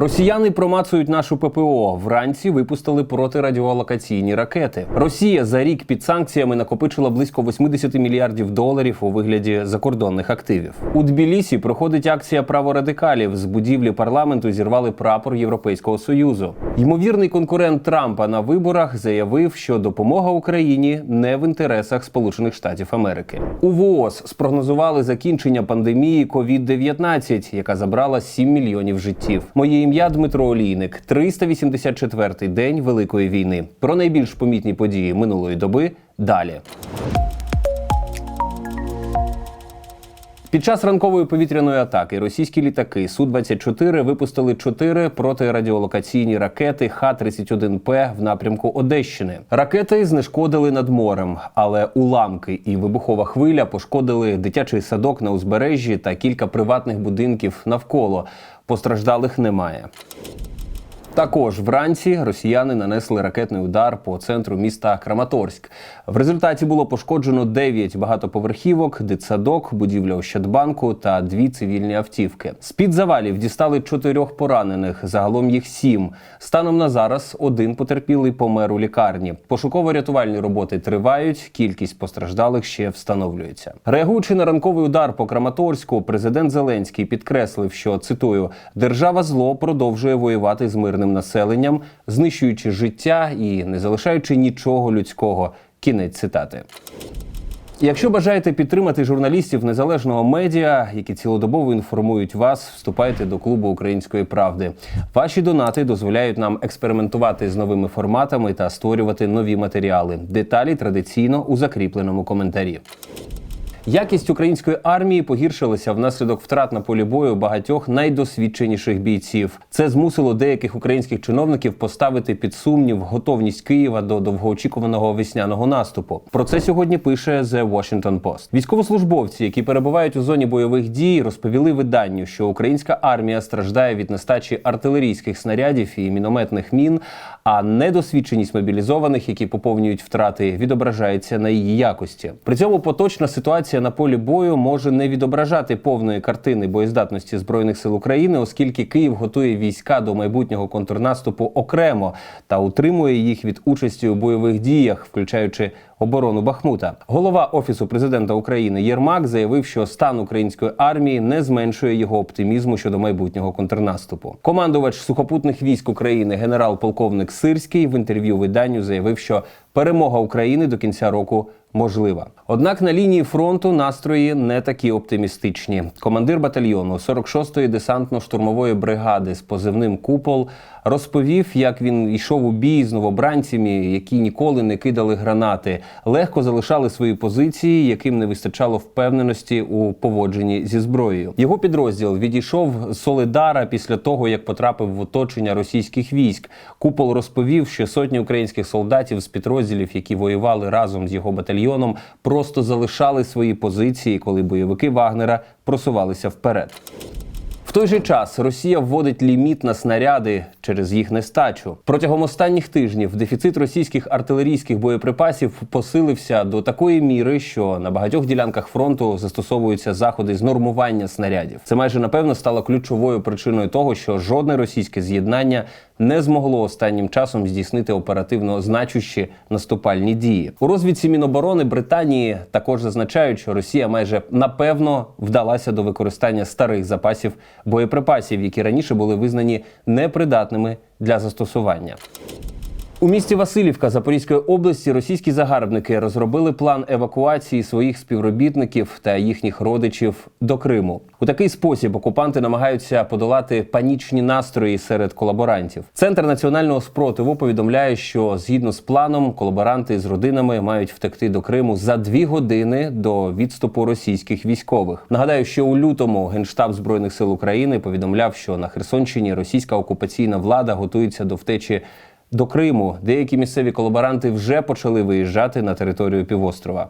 Росіяни промацують нашу ППО. Вранці випустили протирадіолокаційні ракети. Росія за рік під санкціями накопичила близько 80 мільярдів доларів у вигляді закордонних активів. У Тбілісі проходить акція праворадикалів. З будівлі парламенту зірвали прапор Європейського союзу. Ймовірний конкурент Трампа на виборах заявив, що допомога Україні не в інтересах Сполучених Штатів Америки. У ВООЗ спрогнозували закінчення пандемії COVID-19, яка забрала 7 мільйонів життів. Моє ім'я Дмитро Олійник. 384-й день Великої війни. Про найбільш помітні події минулої доби далі. Під час ранкової повітряної атаки російські літаки Су-24 випустили чотири протирадіолокаційні ракети Х-31П в напрямку Одещини. Ракети знешкодили над морем, але уламки і вибухова хвиля пошкодили дитячий садок на узбережжі та кілька приватних будинків навколо. Постраждалих немає. Також вранці росіяни нанесли ракетний удар по центру міста Краматорськ. В результаті було пошкоджено 9 багатоповерхівок, дитсадок, будівля Ощадбанку та дві цивільні автівки. З під завалів дістали чотирьох поранених. Загалом їх сім. Станом на зараз один потерпілий помер у лікарні. Пошуково-рятувальні роботи тривають. Кількість постраждалих ще встановлюється. Реагуючи на ранковий удар по Краматорську, президент Зеленський підкреслив, що цитую: держава зло продовжує воювати з мирним населенням, знищуючи життя і не залишаючи нічого людського. Кінець цитати. Якщо бажаєте підтримати журналістів незалежного медіа, які цілодобово інформують вас, вступайте до клубу української правди. Ваші донати дозволяють нам експериментувати з новими форматами та створювати нові матеріали. Деталі традиційно у закріпленому коментарі. Якість української армії погіршилася внаслідок втрат на полі бою багатьох найдосвідченіших бійців. Це змусило деяких українських чиновників поставити під сумнів готовність Києва до довгоочікуваного весняного наступу. Про це сьогодні пише The Washington Post. Військовослужбовці, які перебувають у зоні бойових дій, розповіли виданню, що українська армія страждає від нестачі артилерійських снарядів і мінометних мін, а недосвідченість мобілізованих, які поповнюють втрати, відображається на її якості. При цьому поточна ситуація на полі бою може не відображати повної картини боєздатності збройних сил України, оскільки Київ готує війська до майбутнього контрнаступу окремо та утримує їх від участі у бойових діях, включаючи оборону Бахмута. Голова офісу президента України Єрмак заявив, що стан української армії не зменшує його оптимізму щодо майбутнього контрнаступу. Командувач сухопутних військ України генерал-полковник Сирський в інтерв'ю виданню заявив, що перемога України до кінця року можлива. Однак на лінії фронту настрої не такі оптимістичні. Командир батальйону 46-ї десантно-штурмової бригади з позивним Купол розповів, як він йшов у бій з новобранцями, які ніколи не кидали гранати, легко залишали свої позиції, яким не вистачало впевненості у поводженні зі зброєю. Його підрозділ відійшов з Солидара після того, як потрапив в оточення російських військ. Купол розповів, що сотні українських солдатів з підрозділів, які воювали разом з його батальйоном, просто залишали свої позиції, коли бойовики Вагнера просувалися вперед. В той же час Росія вводить ліміт на снаряди через їх нестачу. Протягом останніх тижнів дефіцит російських артилерійських боєприпасів посилився до такої міри, що на багатьох ділянках фронту застосовуються заходи з нормування снарядів. Це майже напевно стало ключовою причиною того, що жодне російське з'єднання не змогло останнім часом здійснити оперативно значущі наступальні дії. У розвідці Міноборони Британії також зазначають, що Росія майже напевно вдалася до використання старих запасів боєприпасів, які раніше були визнані непридатними для застосування. У місті Васильівка Запорізької області російські загарбники розробили план евакуації своїх співробітників та їхніх родичів до Криму. У такий спосіб окупанти намагаються подолати панічні настрої серед колаборантів. Центр національного спротиву повідомляє, що згідно з планом колаборанти з родинами мають втекти до Криму за дві години до відступу російських військових. Нагадаю, що у лютому генштаб збройних сил України повідомляв, що на Херсонщині російська окупаційна влада готується до втечі до Криму деякі місцеві колаборанти вже почали виїжджати на територію півострова.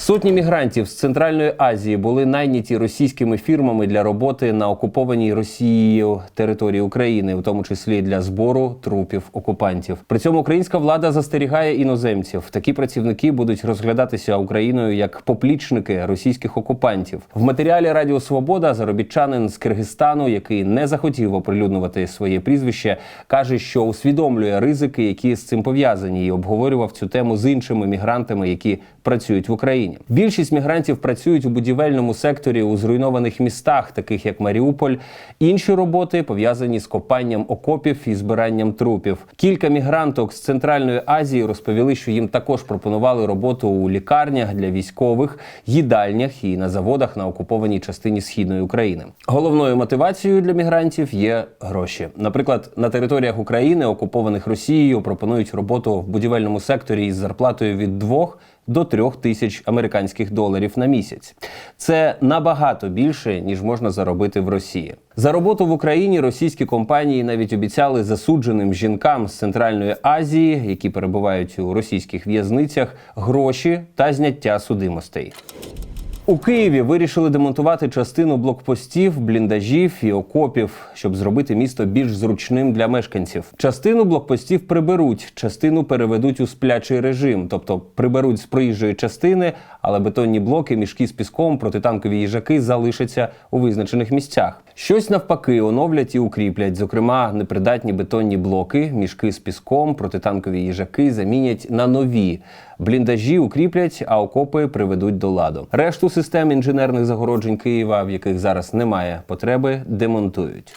Сотні мігрантів з Центральної Азії були найняті російськими фірмами для роботи на окупованій Росією території України, в тому числі для збору трупів окупантів. При цьому українська влада застерігає іноземців. Такі працівники будуть розглядатися Україною як поплічники російських окупантів. В матеріалі Радіо Свобода заробітчанин з Киргизстану, який не захотів оприлюднювати своє прізвище, каже, що усвідомлює ризики, які з цим пов'язані, і обговорював цю тему з іншими мігрантами, які працюють в Україні. Більшість мігрантів працюють у будівельному секторі у зруйнованих містах, таких як Маріуполь. Інші роботи пов'язані з копанням окопів і збиранням трупів. Кілька мігранток з Центральної Азії розповіли, що їм також пропонували роботу у лікарнях для військових, їдальнях і на заводах на окупованій частині східної України. Головною мотивацією для мігрантів є гроші. Наприклад, на територіях України, окупованих Росією, пропонують роботу в будівельному секторі із зарплатою від 2 до 3 тисяч американських доларів на місяць. Це набагато більше ніж можна заробити в Росії. За роботу в Україні російські компанії навіть обіцяли засудженим жінкам з Центральної Азії, які перебувають у російських в'язницях, гроші та зняття судимостей. У Києві вирішили демонтувати частину блокпостів, бліндажів і окопів, щоб зробити місто більш зручним для мешканців. Частину блокпостів приберуть, частину переведуть у сплячий режим, тобто приберуть з проїжджої частини, але бетонні блоки, мішки з піском, протитанкові їжаки залишаться у визначених місцях. Щось навпаки оновлять і укріплять. Зокрема, непридатні бетонні блоки, мішки з піском, протитанкові їжаки замінять на нові. Бліндажі укріплять, а окопи приведуть до ладу. Решту систем інженерних загороджень Києва, в яких зараз немає потреби, демонтують.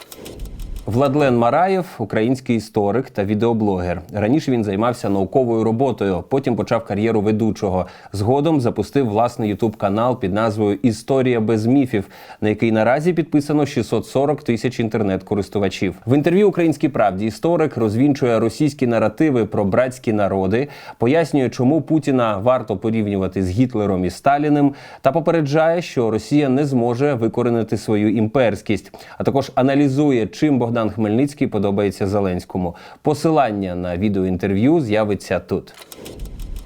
Владлен Мараєв український історик та відеоблогер. Раніше він займався науковою роботою, потім почав кар'єру ведучого. Згодом запустив власний ютуб канал під назвою Історія без міфів, на який наразі підписано 640 тисяч інтернет-користувачів. В інтерв'ю Українській правді історик розвінчує російські наративи про братські народи, пояснює, чому Путіна варто порівнювати з Гітлером і Сталіним, та попереджає, що Росія не зможе викоренити свою імперськість, а також аналізує, чим Богдан Хмельницький подобається Зеленському. Посилання на відеоінтерв'ю з'явиться тут.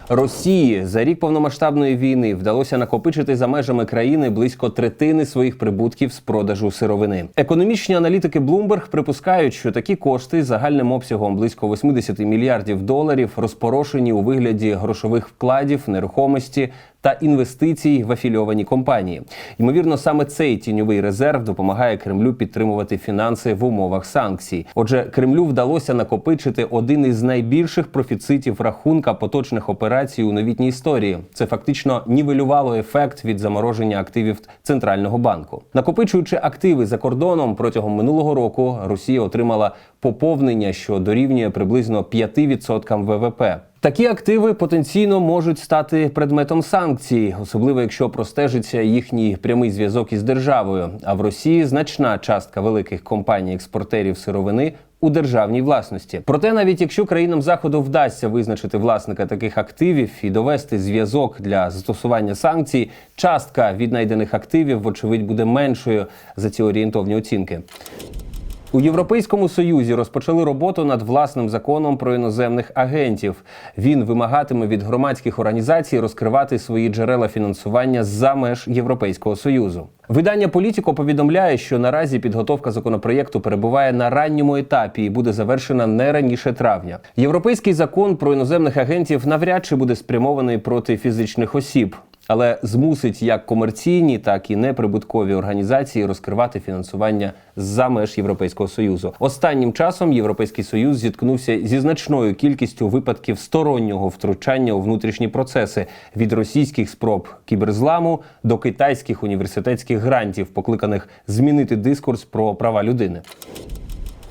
Росії за рік повномасштабної війни вдалося накопичити за межами країни близько третини своїх прибутків з продажу сировини. Економічні аналітики Bloomberg припускають, що такі кошти загальним обсягом близько 80 мільярдів доларів розпорошені у вигляді грошових вкладів, нерухомості та інвестицій в афільовані компанії. Ймовірно, саме цей тіньовий резерв допомагає Кремлю підтримувати фінанси в умовах санкцій. Отже, Кремлю вдалося накопичити один із найбільших профіцитів рахунка поточних операцій у новітній історії. Це фактично нівелювало ефект від замороження активів центрального банку. Накопичуючи активи за кордоном протягом минулого року, Росія отримала поповнення, що дорівнює приблизно 5% ВВП. Такі активи потенційно можуть стати предметом санкцій, особливо якщо простежиться їхній прямий зв'язок із державою. А в Росії значна частка великих компаній-експортерів сировини. У державній власності, проте, навіть якщо країнам заходу вдасться визначити власника таких активів і довести зв'язок для застосування санкцій, частка віднайдених активів, вочевидь, буде меншою за ці орієнтовні оцінки. У Європейському Союзі розпочали роботу над власним законом про іноземних агентів. Він вимагатиме від громадських організацій розкривати свої джерела фінансування за меж Європейського союзу. Видання Політіко повідомляє, що наразі підготовка законопроєкту перебуває на ранньому етапі і буде завершена не раніше травня. Європейський закон про іноземних агентів навряд чи буде спрямований проти фізичних осіб але змусить як комерційні, так і неприбуткові організації розкривати фінансування за меж Європейського союзу. Останнім часом Європейський союз зіткнувся зі значною кількістю випадків стороннього втручання у внутрішні процеси від російських спроб кіберзламу до китайських університетських грантів, покликаних змінити дискурс про права людини.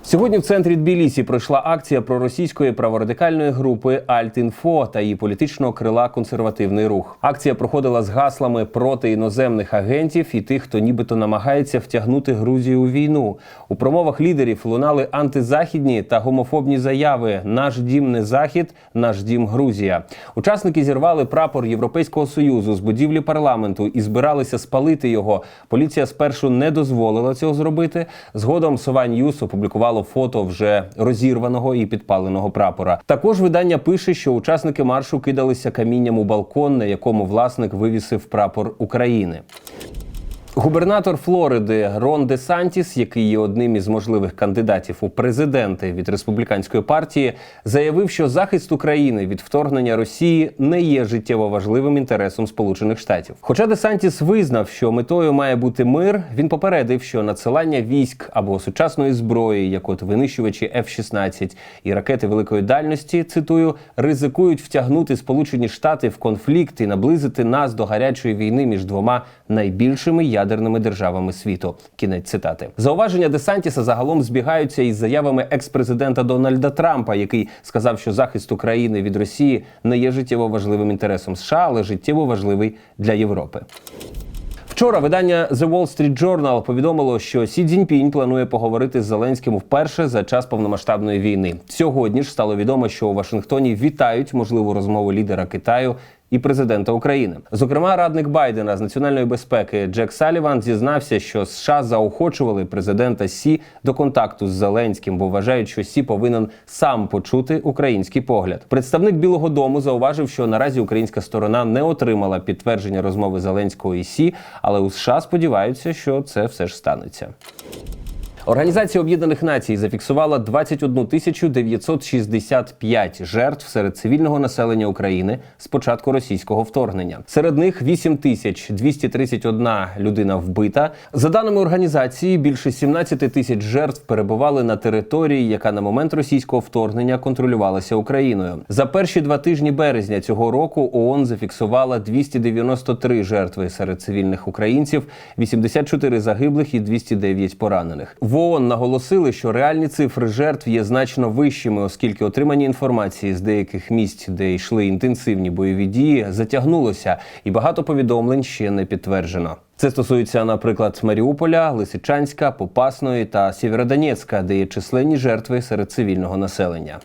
Сьогодні в центрі Тбілісі пройшла акція проросійської праворадикальної групи Альтінфо та її політичного крила консервативний рух. Акція проходила з гаслами проти іноземних агентів і тих, хто нібито намагається втягнути Грузію у війну. У промовах лідерів лунали антизахідні та гомофобні заяви: Наш дім не захід, наш дім Грузія. Учасники зірвали прапор Європейського союзу з будівлі парламенту і збиралися спалити його. Поліція спершу не дозволила цього зробити. Згодом Сова Ньюс опублікувала опублікувало фото вже розірваного і підпаленого прапора. Також видання пише, що учасники маршу кидалися камінням у балкон, на якому власник вивісив прапор України. Губернатор Флориди Рон Де Сантіс, який є одним із можливих кандидатів у президенти від республіканської партії, заявив, що захист України від вторгнення Росії не є життєво важливим інтересом Сполучених Штатів. Хоча Де Сантіс визнав, що метою має бути мир, він попередив, що надсилання військ або сучасної зброї, як от винищувачі F-16 і ракети великої дальності, цитую, ризикують втягнути Сполучені Штати в конфлікт і наблизити нас до гарячої війни між двома найбільшими ядерними державами світу. Кінець цитати. Зауваження Десантіса загалом збігаються із заявами екс-президента Дональда Трампа, який сказав, що захист України від Росії не є життєво важливим інтересом США, але життєво важливий для Європи. Вчора видання The Wall Street Journal повідомило, що Сі Цзіньпінь планує поговорити з Зеленським вперше за час повномасштабної війни. Сьогодні ж стало відомо, що у Вашингтоні вітають можливу розмову лідера Китаю. І президента України, зокрема, радник Байдена з національної безпеки Джек Саліван зізнався, що США заохочували президента Сі до контакту з Зеленським, бо вважають, що Сі повинен сам почути український погляд. Представник Білого Дому зауважив, що наразі українська сторона не отримала підтвердження розмови Зеленського і Сі, але у США сподіваються, що це все ж станеться. Організація Об'єднаних Націй зафіксувала 21 тисячу 965 жертв серед цивільного населення України з початку російського вторгнення. Серед них 8 тисяч 231 людина вбита. За даними організації, більше 17 тисяч жертв перебували на території, яка на момент російського вторгнення контролювалася Україною. За перші два тижні березня цього року ООН зафіксувала 293 жертви серед цивільних українців, 84 загиблих і 209 поранених. В ООН наголосили, що реальні цифри жертв є значно вищими, оскільки отримані інформації з деяких місць, де йшли інтенсивні бойові дії, затягнулося, і багато повідомлень ще не підтверджено. Це стосується, наприклад, Маріуполя, Лисичанська, Попасної та Сєвєродонецька, де є численні жертви серед цивільного населення.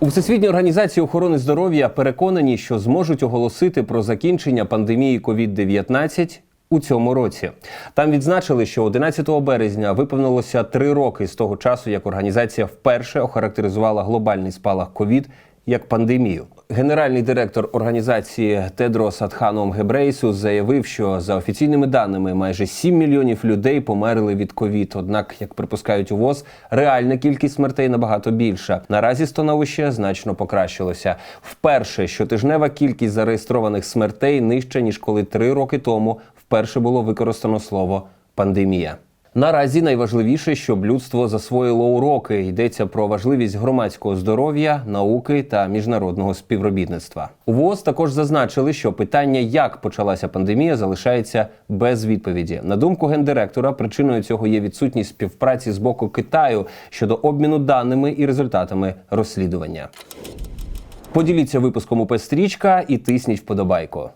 У Всесвітній організації охорони здоров'я переконані, що зможуть оголосити про закінчення пандемії COVID-19 у цьому році. Там відзначили, що 11 березня виповнилося три роки з того часу, як організація вперше охарактеризувала глобальний спалах ковід як пандемію. Генеральний директор організації Тедрос Адханом Гебрейсус заявив, що за офіційними даними майже 7 мільйонів людей померли від ковід. Однак, як припускають у ВОЗ, реальна кількість смертей набагато більша. Наразі становище значно покращилося. Вперше щотижнева кількість зареєстрованих смертей нижча ніж коли три роки тому вперше було використано слово пандемія. Наразі найважливіше, щоб людство засвоїло уроки. Йдеться про важливість громадського здоров'я, науки та міжнародного співробітництва. У ВОЗ також зазначили, що питання, як почалася пандемія, залишається без відповіді. На думку гендиректора, причиною цього є відсутність співпраці з боку Китаю щодо обміну даними і результатами розслідування. Поділіться випуском у Пестрічка і тисніть вподобайку.